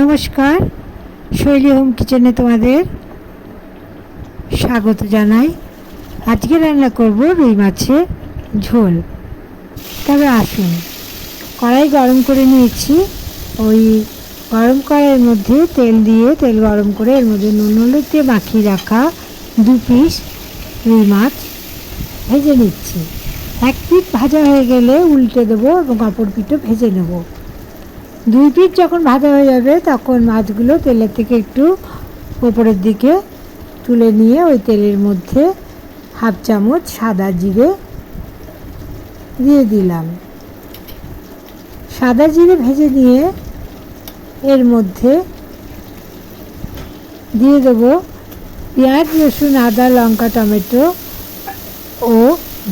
নমস্কার, শৈলী হোম কিচেনে তোমাদের স্বাগত জানাই। আজকে রান্না করব রুই মাছের ঝোল। তবে আসুন, কড়াই গরম করে নিয়েছি। ওই গরম কড়াইয়ের মধ্যে তেল দিয়ে, তেল গরম করে এর মধ্যে নুন হলুদ দিয়ে মাখিয়ে রাখা দু পিস রুই মাছ ভেজে নিচ্ছি। এক পিঠ ভাজা হয়ে গেলে উল্টে দেবো এবং অপর পিঠও ভেজে নেব। দুই পিঠ যখন ভাজা হয়ে যাবে, তখন মাছগুলো তেলের থেকে একটু ওপরের দিকে তুলে নিয়ে ওই তেলের মধ্যে হাফ চামচ সাদা জিরে দিয়ে দিলাম। সাদা জিরে ভেজে নিয়ে এর মধ্যে দিয়ে দেবো পেঁয়াজ, রসুন, আদা, লঙ্কা, টমেটো ও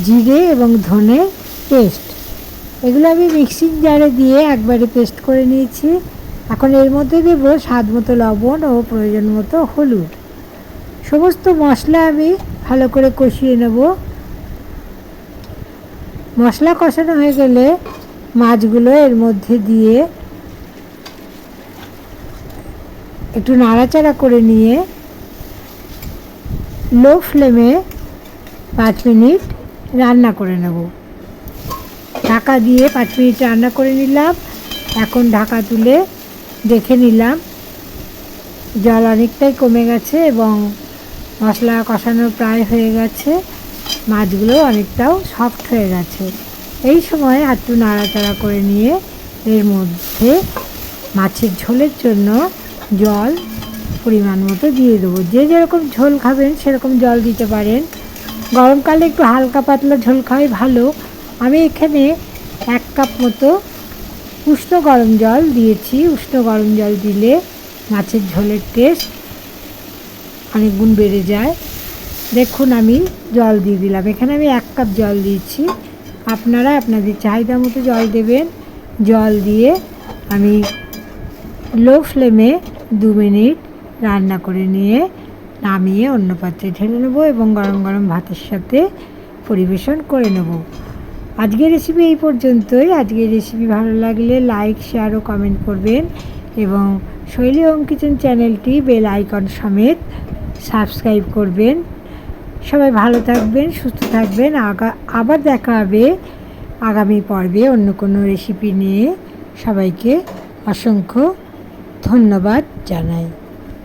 জিরে এবং ধনে পেস্ট। এগুলো আমি মিক্সিং জারে দিয়ে একবারে পেস্ট করে নিয়েছি। এখন এর মধ্যে দেবো স্বাদ মতো লবণ ও প্রয়োজন মতো হলুদ। সমস্ত মশলা আমি ভালো করে কষিয়ে নেব। মশলা কষানো হয়ে গেলে মাছগুলো এর মধ্যে দিয়ে একটু নাড়াচাড়া করে নিয়ে লো ফ্লেমে পাঁচ মিনিট রান্না করে নেব। ঢাকা দিয়ে পাঁচ মিনিট রান্না করে নিলাম। এখন ঢাকা তুলে দেখে নিলাম। জল অনেকটাই কমে গেছে এবং মশলা কষানো প্রায় হয়ে গেছে। মাছগুলো অনেকটাও সফট হয়ে গেছে। এই সময় একটু নাড়াচাড়া করে নিয়ে এর মধ্যে মাছের ঝোলের জন্য জল পরিমাণ মতো দিয়ে দেবো। যে যেরকম ঝোল খাবেন সেরকম জল দিতে পারেন। গরমকালে একটু হালকা পাতলা ঝোল খাওয়াই ভালো। আমি এখানে এক কাপ মতো উষ্ণ গরম জল দিয়েছি। উষ্ণ গরম জল দিলে মাছের ঝোলের টেস্ট অনেক গুণ বেড়ে যায়। দেখুন, আমি জল দিয়ে দিলাম। এখানে আমি এক কাপ জল দিয়েছি। আপনারা আপনাদের চাহিদা মতো জল দেবেন। জল দিয়ে আমি লো ফ্লেমে দু মিনিট রান্না করে নিয়ে নামিয়ে অন্য পাত্রে ঢেলে নেব এবং গরম গরম ভাতের সাথে পরিবেশন করে নেব। আজকের রেসিপি এই পর্যন্তই। আজকের রেসিপি ভালো লাগলে লাইক শেয়ার ও কমেন্ট করবেন এবং শৈলী হোম কিচেন চ্যানেলটি বেল আইকন সমেত সাবস্ক্রাইব করবেন। সবাই ভালো থাকবেন, সুস্থ থাকবেন। আগা, আবার দেখা হবে আগামী পর্বে অন্য কোনো রেসিপি নিয়ে। সবাইকে অসংখ্য ধন্যবাদ জানাই।